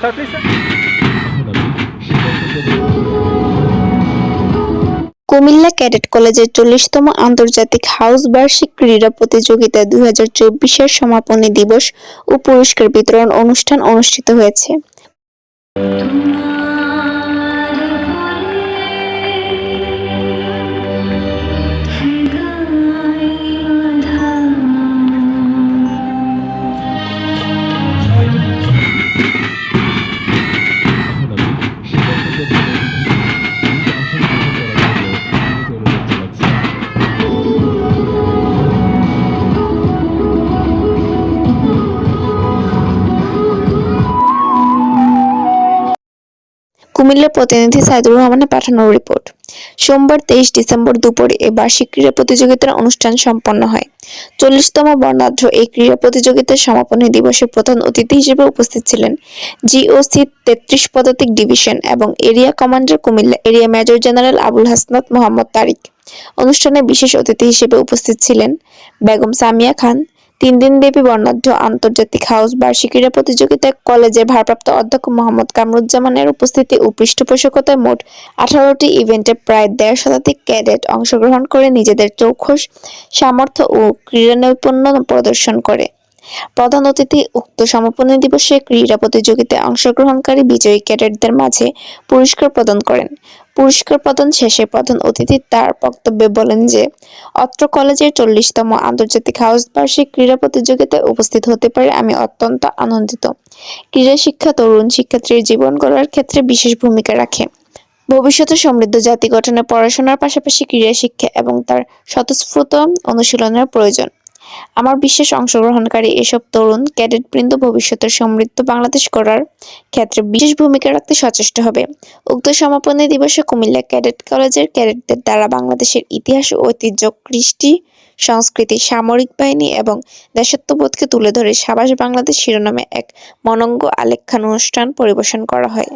Sir, please. Comilla cadet কলেজের চল্লিশতম আন্তর্জাতিক house বার্ষিক ক্রীড়া প্রতিযোগিতা দুই হাজার চব্বিশের সমাপনী দিবস ও পুরস্কার বিতরণ অনুষ্ঠান অনুষ্ঠিত হয়েছে কুমিল্লা প্রতিনিধি সাইদুর রহমানের পাঠানো রিপোর্ট সোমবার তেইশ ডিসেম্বর দুপুরে এই বার্ষিক ক্রীড়া প্রতিযোগিতার অনুষ্ঠান সম্পন্ন হয়। চল্লিশতম বর্ণাঢ্য এই ক্রীড়া প্রতিযোগিতার সমাপনী দিবসে প্রধান অতিথি হিসেবে উপস্থিত ছিলেন জিওসি তেত্রিশ পদাতিক ডিভিশন এবং area commander Comilla area major general Abul Hasnat Mohammad Tariq. অনুষ্ঠানে বিশেষ অতিথি হিসেবে উপস্থিত ছিলেন বেগম সামিয়া খান তিন দিন ব্যাপী বর্ণাঢ্য আন্তর্জাতিক হাউস বার্ষিক ক্রীড়া প্রতিযোগিতায় কলেজের ভারপ্রাপ্ত অধ্যক্ষ মোহাম্মদ কামরুজ্জামানের উপস্থিতি ও পৃষ্ঠপোষকতায় মোট আঠারোটি ইভেন্টে প্রায় দেড় শতাধিক ক্যাডেট অংশগ্রহণ করে নিজেদের চৌখস, সামর্থ্য ও ক্রীড়া নৈপুণ্য প্রদর্শন করে। প্রধান অতিথি উক্ত সমাপনী দিবসে ক্রীড়া প্রতিযোগিতায় অংশগ্রহণকারী বিজয়ী ক্যাডেটদের মাঝে পুরস্কার প্রদান করেন। পুরস্কার প্রদান, শেষে প্রধান অতিথি তার বক্তব্যে বলেন যে, অত্র কলেজের চল্লিশতম আন্তর্জাতিক হাউস বার্ষিক ক্রীড়া প্রতিযোগিতায় উপস্থিত হতে পারে আমি অত্যন্ত আনন্দিত। ক্রীড়া শিক্ষা তরুণ শিক্ষার্থীর জীবন গড়ার ক্ষেত্রে বিশেষ ভূমিকা রাখে। ভবিষ্যতে সমৃদ্ধ জাতি গঠনে পড়াশোনার পাশাপাশি ক্রীড়া শিক্ষা এবং তার স্বতঃস্ফূর্ত অনুশীলনের প্রয়োজন। আমার বিশেষ অংশগ্রহণকারী এসব তরুণ ক্যাডেটবৃন্দ ভবিষ্যতের সমৃদ্ধ বাংলাদেশ করার ক্ষেত্রে বিশেষ ভূমিকা রাখতে সচেষ্ট হবে। উক্ত সমাপনী দিবসে কুমিল্লা ক্যাডেট কলেজের ক্যাডেটদের দ্বারা বাংলাদেশের ইতিহাস ও ঐতিহ্য, কৃষ্টি, সংস্কৃতি, সামরিক বাহিনী এবং দেশাত্মবোধকে তুলে ধরে সাবাস বাংলাদেশ শিরোনামে এক মনঙ্গ আলেখ্যান অনুষ্ঠান পরিবেশন করা হয়।